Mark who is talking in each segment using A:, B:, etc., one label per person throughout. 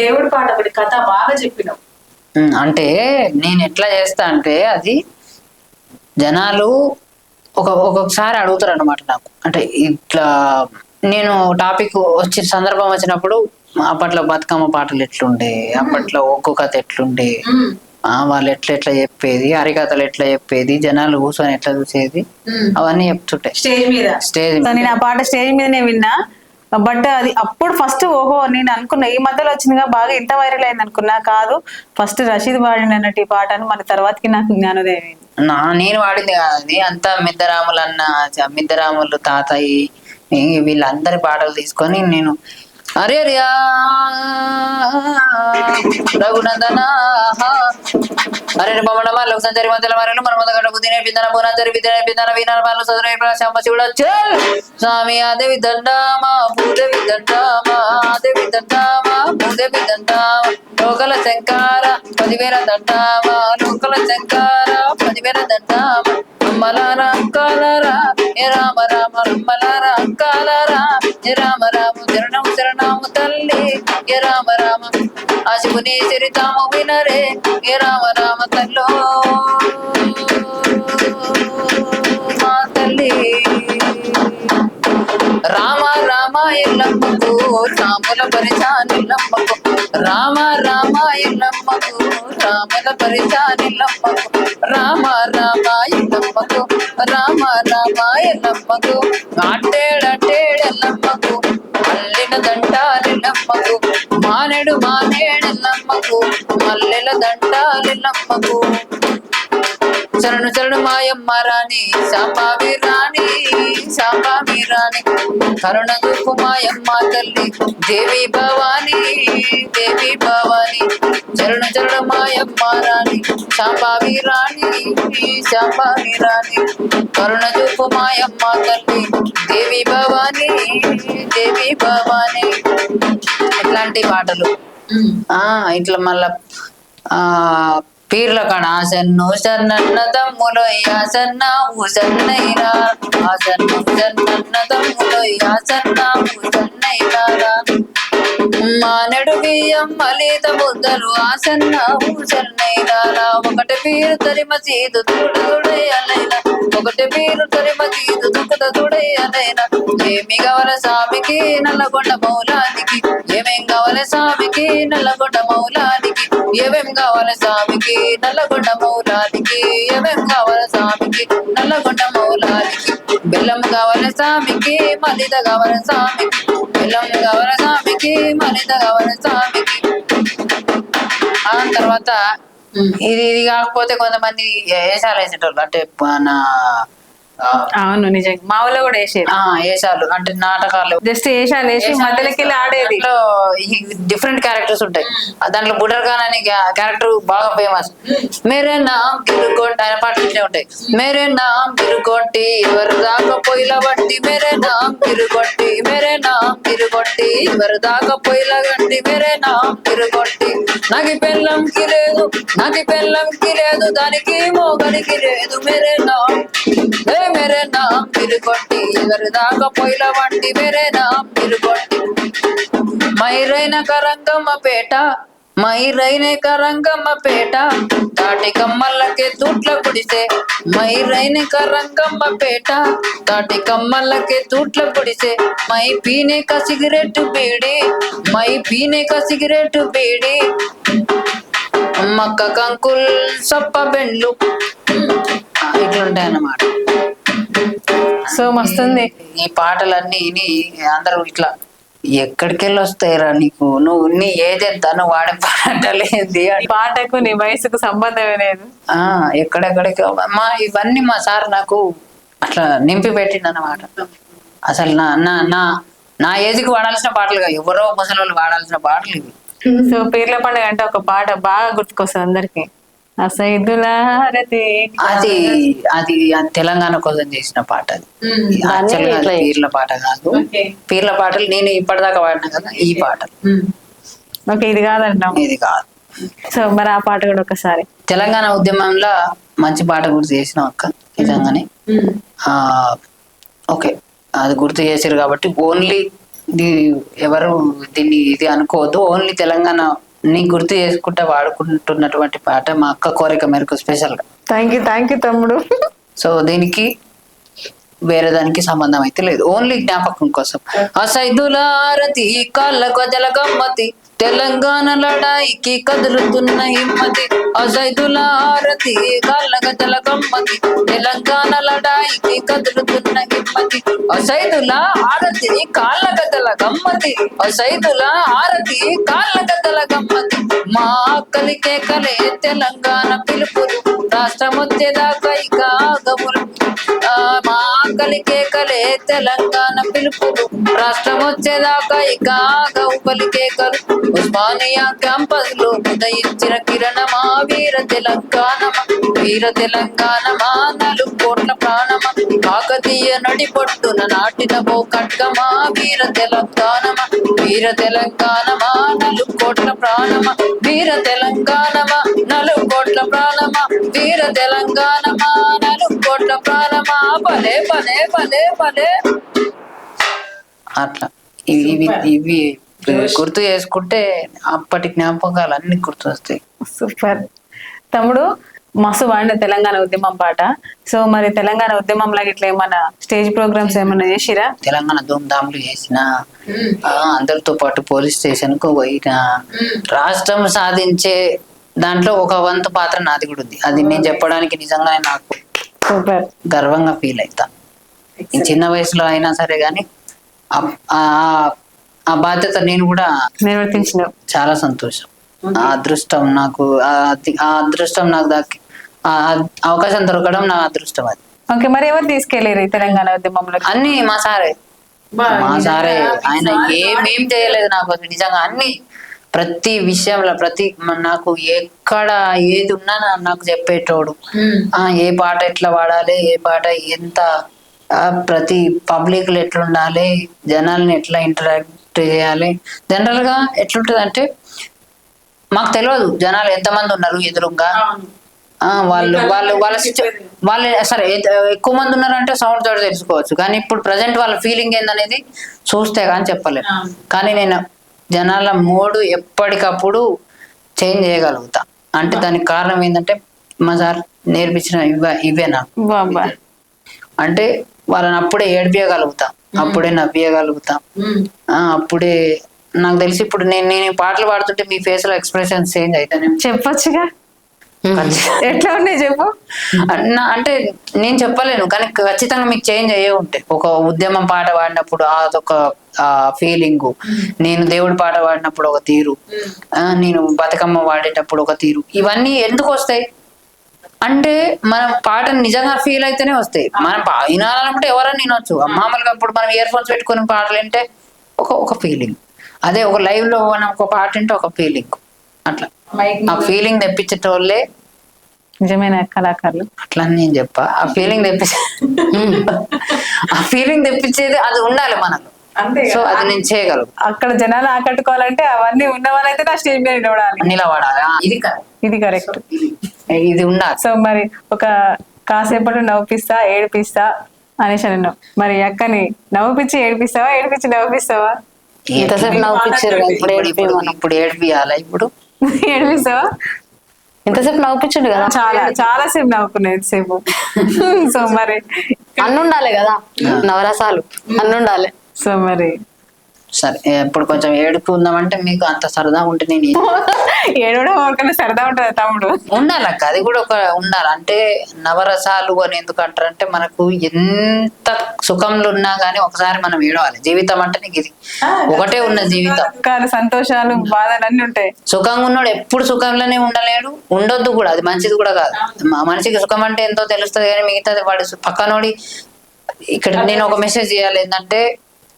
A: దేవుడి పాట ఒకటి కథ బాగా చెప్పినావు.
B: అంటే నేను ఎట్లా చేస్తా అంటే అది జనాలు ఒక ఒక్కొక్కసారి అడుగుతారు అనమాట నాకు. అంటే ఇట్లా నేను టాపిక్ వచ్చిన సందర్భం వచ్చినప్పుడు అప్పట్లో బతుకమ్మ పాటలు ఎట్లుండే అప్పట్లో ఒక్కో కథ ఎట్లుండే వాళ్ళు ఎట్లా ఎట్లా చెప్పేది హరికథలు ఎట్లా చెప్పేది జనాలు కూర్చొని ఎట్లా చూసేది. అవన్నీ చెప్తుంటాయి
A: స్టేజ్ మీద.
B: స్టేజ్
C: నేను ఆ పాట స్టేజ్ మీదనే విన్నా. బట్ అది అప్పుడు ఫస్ట్ ఓహో నేను అనుకున్నా ఈ మధ్యలో వచ్చిందిగా బాగా ఇంత వైరల్ అయింది అనుకున్నా. కాదు ఫస్ట్ రషీద్ పాడిన అన్నట్టు ఈ పాట అని మన తర్వాతకి నాకు జ్ఞానోదయం అయింది.
B: నా నేను వాడింది కాదు అది అంతా మిద్దరాములు అన్న మిద్దరాములు తాతయ్య వీళ్ళందరి పాటలు తీసుకొని నేను అరే రియా రఘునందన. అరే బొమ్మడ వాళ్ళు సంచరి మధ్యలో మరలు మన మొదట విద్య వీణాల శివుడు చల్ స్వామి ఆదేవి దండామా భూదేవి దండామా ఆదేవి దండామా భూదేవి దండామా. లోకల శంకార పదివేల దండామా లోకల శంకార పదివేల దండామా. అమ్మలారా అంకాలరా ఏ రామ రామ రమ్మలారా అంకాలరా ఏ రామ రామ శరణము శరణము తల్లి ఏ రామ రామ? ఆ శివుని చరితాము వినరే ఏ రామ రామ తల్లో? మా తల్లి. రామ రామ ఎల్లమ్మకు రాముల పరిచానిల్లమ్మకు రామ రామ ఎల్లమ్మకు రాముల పరిచానిల్లమ్మకు రామ రామ ఎల్లమ్మకు రామ రామ ఎల్లమ్మకు. అట్టేడట్టేడెల్లమ్మకు అల్లిన దండ మానెడు మానేడెల్లమ్మకు మల్లెల దండాలెల్లమ్మకు. చరణు చరణు మాయమ్మ రాణి శాంబావి రాణి శాంబావి రాణి. కరుణ చూపు మాయమ్మ తల్లి దేవి భవాని దేవి భవాని. చరణు చరణు మాయమ్మ రాణి శాంబావి రాణి శాంబావి రాణి. కరుణ చూపు మాయమ్మ తల్లి దేవి భవాని దేవి భవాని. అట్లాంటి పాటలు ఆ ఇట్లా మళ్ళా ఆ పీర్ల కాడ ఆసన్ను సన్నన్న తమ్ములు ఆసన్న ఊసన్నైరా ఆసన్ను సన్నన్న తమ్ములు ఆసన్న ఊసన్నైరా మానడు బియ్యం మలిత ముద్దలు ఆసన్న ఊసన్నైరా ఒకటి పీరు తరి మసీదు తుడయ్యలైనా ఒకటి పీరు తరి మసీదు దుఃఖత తుడయ్యలైనా ఏమి కావాల స్వామికి నల్లగొండ మౌలానికి ఏమేం కావాలి స్వామికి నల్లగొండ మౌలానికి. ఏమేం కావాలి స్వామికి నల్లగొండ మౌలానికి. ఏమేం కావాలి స్వామికి నల్లగొండ మౌలానికి. బెల్లం కావాలి స్వామికి మలిద కావాలి స్వామికి బెల్లం కావాలి స్వామికి మలిద కావాలి స్వామికి ఆ తర్వాత ఇది ఇది కాకపోతే కొంతమంది వేషాలు వేసేటోళ్ళు? అంటే మన
C: అవును నిజంగా మా ఊళ్ళో కూడా వేసేది.
B: ఆ, వేషాలు అంటే నాటకాలు.
C: జస్ట్ వేషాలు వేసి మధ్యలోకి వెళ్ళి ఆడేది.
B: డిఫరెంట్ క్యారెక్టర్స్ ఉంటాయి. దాంట్లో బుడర్ ఖాన్ అనే క్యారెక్టర్ బాగా ఫేమస్ మేరే నామ్ గిరుకోంటి ఆయన పాటలు ఉంటాయి. మేరే నామ్ గిరుకోంటి ఎవరు దాకా పొయ్యిల వంటి. మేరే నామ్ గిరుకొంటి మేరే నామ్ గిరుకొంటి ఎవరు దాకా పొయ్యిల గంటి మేరే నామ్ గిరుకొంటి నాకు పెళ్ళంకి లేదు నాకు పెళ్ళంకి లేదు దానికి మోగనికి లేదు. మేరే నామ్. ఏ మేరే నామ్ దాకా పొయ్యిల వంటి మేరే నామ్ గిరుకొంటి మైరైన కరంగమ్మ పేట మైరైన కరంగమ్మ పేట తాటి కమ్మల్లకే తూట్ల గుడిసే. మైరైన కరంగమ్మ పేట తాటి కమ్మల్లకే తూట్ల గుడిసే. మై పీనే క సిగరెట్ బీడి మై పీనే క సిగరెట్ బీడి. మక్క కంకుల్ సప్ప బెండ్లు. ఇట్లుంటాయి అన్నమాట
C: సో మస్తుంది.
B: ఈ పాటలన్నీ విని అందరూ ఇట్లా ఎక్కడికి వెళ్ళి వస్తాయిరా నీకు? నువ్వు నీ ఏజ్ ఎంత? నువ్వు వాడే పాటలేంది
C: ఈ పాటకు నీ వయసుకు సంబంధమే లేదు.
B: ఆ ఎక్కడెక్కడికి మా ఇవన్నీ మా సార్ నాకు అట్లా నింపి పెట్టిండు అన్నమాట అసలు నా నా నా నా ఏజ్కి వాడాల్సిన పాటలు కాదు ఎవరో ముసలి వాళ్ళు వాడాల్సిన పాటలు ఇవి.
C: సో పీర్ల పండుగ అంటే ఒక పాట బాగా గుర్తుకొస్తుంది అందరికి. అసైదులారతి
B: అది అది తెలంగాణ కోసం చేసిన పాట అది. పీర్ల పాట కాదు. పీర్ల పాటలు నేను ఇప్పటిదాకా వాడినా కదా ఈ
A: ఉమ్.
C: ఓకే ఇది కాదంటాం
B: ఇది కాదు.
C: సో మరి ఆ పాట కూడా ఒకసారి.
B: తెలంగాణ ఉద్యమంలో మంచి పాట గుర్తు చేసిన అక్క నిజంగానే. ఆ ఓకే అది గుర్తు చేశారు కాబట్టి ఓన్లీ ఎవరు దీన్ని ఇది అనుకోవద్దు ఓన్లీ తెలంగాణ నీ గుర్తు చేసుకుంటే వాడుకుంటున్నటువంటి పాట మా అక్క కోరిక మేరకు స్పెషల్గా.
C: థ్యాంక్ యూ థ్యాంక్ యూ తమ్ముడు.
B: సో దీనికి వేరే దానికి సంబంధం అయితే లేదు. ఓన్లీ జ్ఞాపకం కోసం. అసైదుల ఆరతి కాళ్ళ గజల గమ్మతి తెలంగాణ లడాయికి కదులుతున్న హిమ్మతి. అసైదుల ఆరతి కాళ్ళ గజల గమ్మతి తెలంగాణ లడాయికి కదులుతున్న హిమ్మతి అసైదుల ఆరతి కాళ్ళ గజల గమ్మతి అసైదుల ఆరతి కాళ్ళ గజల గమ్మతి మా అక్కలి కేకలే తెలంగాణ పిలుపులు. రాష్ట్రం వచ్చేదాకా ఇక గములు ఆకలి కేకలే తెలంగాణ పిలుపులు. రాష్ట్రం వచ్చేదాకా ఇక ఆగవు కేకలు. ఉస్మానియా క్యాంపస్లో ఉదయించిన కిరణమా వీర తెలంగాణ వీర తెలంగాణమా నలుగు కోట్ల ప్రాణమా? కాకతీయ నడి పొట్టున నాటిన ఓ కట్కమా వీర తెలంగాణమా? వీర తెలంగాణమా నలుగు కోట్ల ప్రాణమా? వీర తెలంగాణమా నలుగు కోట్ల ప్రాణమా? వీర తెలంగాణమా కోట్ల ప్రాణమా? పలే పలే పలే పలే అట్లా. ఇవి ఇవి గుర్తు చేసుకుంటే అప్పటి జ్ఞాపకాలు అన్ని గుర్తు వస్తాయి
C: సూపర్. తమ్ముడు మస్తు వాడిన తెలంగాణ ఉద్యమం పాట. సో మరి తెలంగాణ ఉద్యమంలో ఇట్లా ఏమన్నా స్టేజ్ ప్రోగ్రామ్స్ ఏమన్నా చేసిరా?
B: తెలంగాణ ధూమ్ధాములు చేసిన ఆ, అందరితో పాటు పోలీస్ స్టేషన్కు పోయిన రాష్ట్రం సాధించే దాంట్లో ఒక వంతు పాత్ర నాది కూడా ఉంది. అది నేను చెప్పడానికి నిజంగానే నాకు
C: సూపర్.
B: గర్వంగా ఫీల్ అవుతా చిన్న వయసులో అయినా సరే గాని ఆ- బాధ్యత నేను కూడా
C: నిర్వర్తించినావు
B: చాలా సంతోషం. ఆ అదృష్టం నాకు ఆ అదృష్టం నాకు దక్కి ఆ అవకాశం దొరకడం నా అదృష్టం అది.
C: ఓకే మరి ఎవరు తీసుకెళ్ళారు ఈ తెలంగాణ ఉద్యమంలో
B: అన్ని మా సారే. మా సారే. ఆయన ఏమేం చేయలేదు నాకు నిజంగా అన్ని ప్రతి విషయంలో ప్రతి నాకు ఎక్కడ ఏది ఉన్నా నాకు చెప్పేటోడు. ఆ ఏ పాట ఎట్లా వాడాలి ఏ పాట ఎంత ప్రతి పబ్లిక్ ఎట్లా ఉండాలి జనాల్ని ఎట్లా ఇంటరాక్ట్ చేయాలి. జనరల్గా ఎట్లుంటది అంటే మాకు తెలియదు జనాలు ఎంతమంది ఉన్నారు ఎదురుగా. ఆ, వాళ్ళు వాళ్ళు వాళ్ళ వాళ్ళు సరే ఎక్కువ మంది ఉన్నారంటే సౌండ్ తోటి తెలుసుకోవచ్చు. కానీ ఇప్పుడు ప్రజెంట్ వాళ్ళ ఫీలింగ్ ఏందనేది చూస్తే కానీ చెప్పలేను కానీ నేను జనాల మూడు ఎప్పటికప్పుడు చేంజ్ చేయగలుగుతా. అంటే దానికి కారణం ఏంటంటే మా సార్ నేర్పించిన ఇవే ఇవే నాకు. అంటే వాళ్ళని అప్పుడే ఏడిపించగలుగుతా అప్పుడే నవ్వియగలుగుతా. ఆ, అప్పుడే నాకు తెలిసి ఇప్పుడు నేను నేను పాటలు పాడుతుంటే మీ ఫేస్లో ఎక్స్ప్రెషన్ చేంజ్ అవుతానే
C: చెప్పొచ్చుగా? ఎట్లా ఉన్నాయి చెప్పు?
B: అంటే నేను చెప్పలేను కానీ ఖచ్చితంగా మీకు చేంజ్ అయ్యే ఉంటాయి ఒక ఉద్యమం పాట పాడినప్పుడు అదొక ఫీలింగ్ నేను దేవుడి పాట పాడినప్పుడు ఒక తీరు. ఆ, నేను బతుకమ్మ పాడేటప్పుడు ఒక తీరు. ఇవన్నీ ఎందుకు వస్తాయి? అంటే మనం పాటను నిజంగా ఫీల్ అయితేనే వస్తాయి. మనం వినాలనుకుంటే ఎవరైనా వినొచ్చు. మామూలుగా ఇప్పుడు మనం ఇయర్ ఫోన్స్ పెట్టుకుని పాటలు వింటే ఒక ఒక ఫీలింగ్ అదే ఒక లైవ్లో మనం ఒక పాట వింటే ఒక ఫీలింగ్ అట్లా. ఆ ఫీలింగ్ తెప్పించేటోళ్ళే
C: నిజమైన కళాకారులు.
B: అట్లా నేను చెప్పా. ఆ ఫీలింగ్ తెప్పించే ఆ ఫీలింగ్ తెప్పించేది అది ఉండాలి మనలో సో అది నేను చేయగలను.
C: అక్కడ జనాలు ఆకట్టుకోవాలంటే అవన్నీ ఉన్న వాళ్ళైతే నా స్టేజ్ మీద నిలబడాలి.
B: నిలబడాలి? ఇది
C: ఇది కరెక్ట్.
B: ఇది ఉండాలి.
C: సో మరి ఒక కాసేపటి నవ్విస్తా ఏడిపిస్తా అనేసి అన్నావు మరి అక్కని నవ్వుపిచ్చి ఏడిపిస్తావా ఏడిపించి నవ్విస్తావా
B: ఇంతసేపు
D: నవ్వుపిచ్చారు కదా, ఇప్పుడు
B: ఇప్పుడు ఇప్పుడు ఏడిపియాలా ఇప్పుడు?
C: ఏడిపిస్తావా?
D: ఇంతసేపు నవ్వుపించుడు కదా.
C: చాలా చాలా సేపు నవ్వుకునేది సేపు సో మరి
D: అన్నుండాలి కదా. నవరసాలు. అన్నుండాలి.
C: సో మరి
B: సరే ఇప్పుడు కొంచెం ఏడుపు ఉందామంటే మీకు అంత సరదా ఉంటే నేను
C: ఏడవడం ఎవరికైనా సరదా ఉంటుందా తమ్ముడు.
B: ఉండాలి అక్క అది కూడా ఒక ఉండాలి. అంటే నవరసాలు అని ఎందుకు అంటారంటే మనకు ఎంత సుఖంలో ఉన్నా గానీ ఒకసారి మనం ఏడవాలి. జీవితం అంటే నీకు ఇది. ఒకటే ఉన్న జీవితం.
C: సంతోషాలు బాధలు అన్ని ఉంటాయి.
B: సుఖంగా ఉన్నాడు ఎప్పుడు సుఖంలోనే ఉండలేడు. ఉండొద్దు కూడా అది మంచిది కూడా కాదు. మా మనిషికి సుఖం అంటే ఎంతో తెలుస్తుంది కానీ మిగతాది వాడు పక్కనోడి ఇక్కడ నేను ఒక మెసేజ్ చేయాలి. ఏంటంటే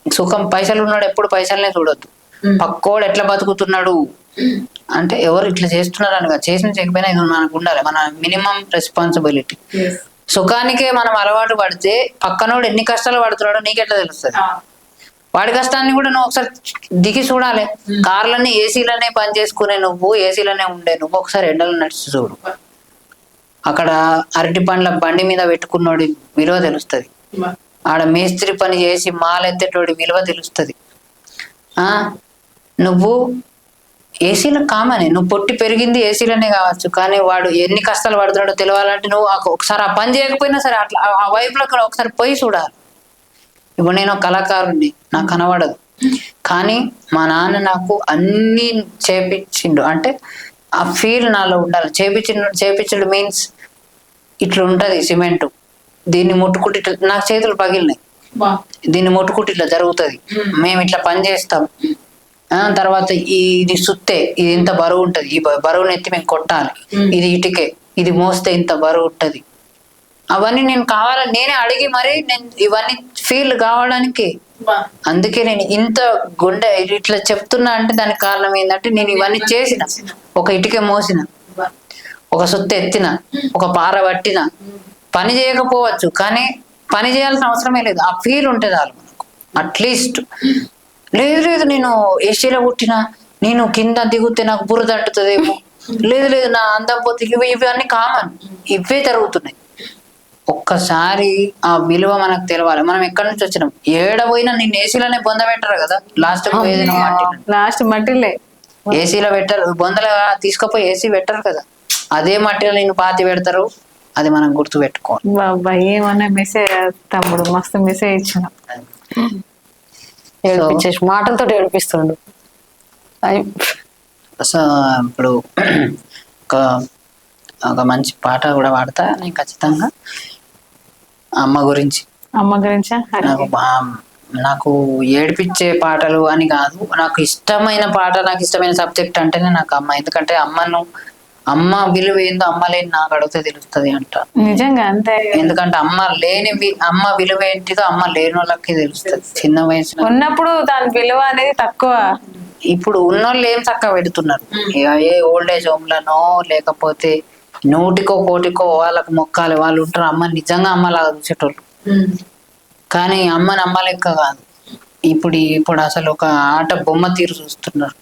B: సుఖం పైసలు ఉన్నాడు ఎప్పుడు పైసలనే చూడొద్దు. పక్కోడు ఎట్లా బతుకుతున్నాడు? అంటే ఎవరు ఇట్లా చేస్తున్నారు అని కాదు. చేసిన చేయకపోయినా ఇది మనకు ఉండాలి మన మినిమం రెస్పాన్సిబిలిటీ. సుఖానికే మనం అలవాటు పడితే పక్కనోడు ఎన్ని కష్టాలు పడుతున్నాడో నీకెట్లా తెలుస్తుంది? వాడి కష్టాన్ని కూడా నువ్వు ఒకసారి దిగి చూడాలి. కార్లన్నీ ఏసీలనే పని చేసుకునే నువ్వు ఏసీలోనే ఉండే నువ్వు ఒకసారి ఎండలు నడిచి చూడు. అక్కడ అరటి పండ్ల బండి మీద పెట్టుకున్నోడి విలువ తెలుస్తుంది. ఆడ మేస్త్రి పని చేసి మాలెత్తేటోడి విలువ తెలుస్తుంది. ఆ, నువ్వు ఏసీలో కామనే. నువ్వు పొట్టి పెరిగింది ఏసీలోనే కావచ్చు. కానీ వాడు ఎన్ని కష్టాలు పడుతున్నాడో తెలియాలంటే నువ్వు ఒకసారి ఆ పని చేయకపోయినా సరే అట్లా ఆ- వైపులో ఒకసారి పోయి చూడాలి. ఇప్పుడు నేను ఒక కళాకారుణ్ణి. నాకు కనబడదు. కానీ మా నాన్న నాకు అన్ని చేపించిండు. అంటే ఆ ఫీల్ నాలో ఉండాలి. చేపించిండు చేపించడు మీన్స్ ఇట్లా ఉంటుంది సిమెంట్. దీన్ని ముట్టుకుంటే ఇట్లా నాకు చేతులు పగిలినాయి. దీన్ని ముట్టుకుంటే ఇట్లా జరుగుతుంది. మేము. ఇట్లా పని చేస్తాం. ఆ తర్వాత ఈ ఇది సుత్తే ఇది ఇంత బరువు ఉంటది. ఈ బరువుని ఎత్తి మేము కొట్టాలి. ఇది ఇటుకే ఇది మోస్తే ఇంత బరువు ఉంటది. అవన్నీ నేను కావాలని నేనే అడిగి మరి నేను ఇవన్నీ ఫీల్ కావడానికి. అందుకే నేను ఇంత గుండె ఇట్లా చెప్తున్నా అంటే దానికి కారణం ఏంటంటే నేను ఇవన్నీ చేసిన. ఒక ఇటుకే మోసిన. ఒక సుత్తి ఎత్తిన ఒక పార పట్టిన. పని చేయకపోవచ్చు కానీ పని చేయాల్సిన అవసరమే లేదు. ఆ ఫీల్ ఉంటుంది వాళ్ళు మనకు. అట్లీస్ట్ లేదు లేదు నేను ఏసీలో పుట్టిన నేను కింద దిగుతే నాకు బురద అంటుతుందేమో. లేదు లేదు నా అందం పోతే ఇవి ఇవి అన్ని కామన్. ఇవే జరుగుతున్నాయి. ఒక్కసారి ఆ విలువ మనకు తెలవాలి. మనం ఎక్కడి నుంచి వచ్చినాం? ఏడ పోయినా నిన్ను ఏసీలోనే బొంద పెట్టరు కదా? లాస్ట్.
C: లాస్ట్ మట్టిలే.
B: ఏసీలో పెట్టరు. బొందలు తీసుకపోయి ఏసీ పెట్టరు కదా? అదే మట్టిలో నేను పాతి పెడతారు. అది మనం గుర్తు పెట్టుకోవాలి
C: బాబా ఏమన్నా మెసేజ్ తమ్ముడు మస్తు మెసేజ్ ఇచ్చిన.
D: ఏడిపించేసి మాటలతో ఏడిపిస్తుండు.
B: సో ఇప్పుడు ఒక ఒక మంచి పాట కూడా పాడతా నేను ఖచ్చితంగా అమ్మ గురించి.
C: అమ్మ గురించా?
B: నాకు నాకు ఏడిపించే పాటలు అని కాదు నాకు ఇష్టమైన పాట నాకు ఇష్టమైన సబ్జెక్ట్ అంటేనే నాకు అమ్మ. ఎందుకంటే అమ్మను అమ్మ విలువ ఏందో అమ్మ లేని నాకు అడిగితే తెలుస్తుంది అంట.
C: నిజంగా అంతే.
B: ఎందుకంటే అమ్మ లేని అమ్మ విలువ ఏంటిదో అమ్మ లేని వాళ్ళకి తెలుస్తుంది. చిన్న వయసులో.
C: ఉన్నప్పుడు దాని విలువ అనేది తక్కువ.
B: ఇప్పుడు ఉన్నోళ్ళు ఏం చక్కగా పెడుతున్నారు? ఏ ఓల్డ్ ఏజ్ హోమ్లనో లేకపోతే నూటికో కోటికో వాళ్ళకి మొక్కాలి వాళ్ళు ఉంటారు. అమ్మ నిజంగా అమ్మలాగా చూసేటోళ్ళు. కానీ అమ్మని అమ్మ లెక్క కాదు. ఇప్పుడు ఇప్పుడు అసలు ఒక ఆట బొమ్మ తీరు చూస్తున్నారు.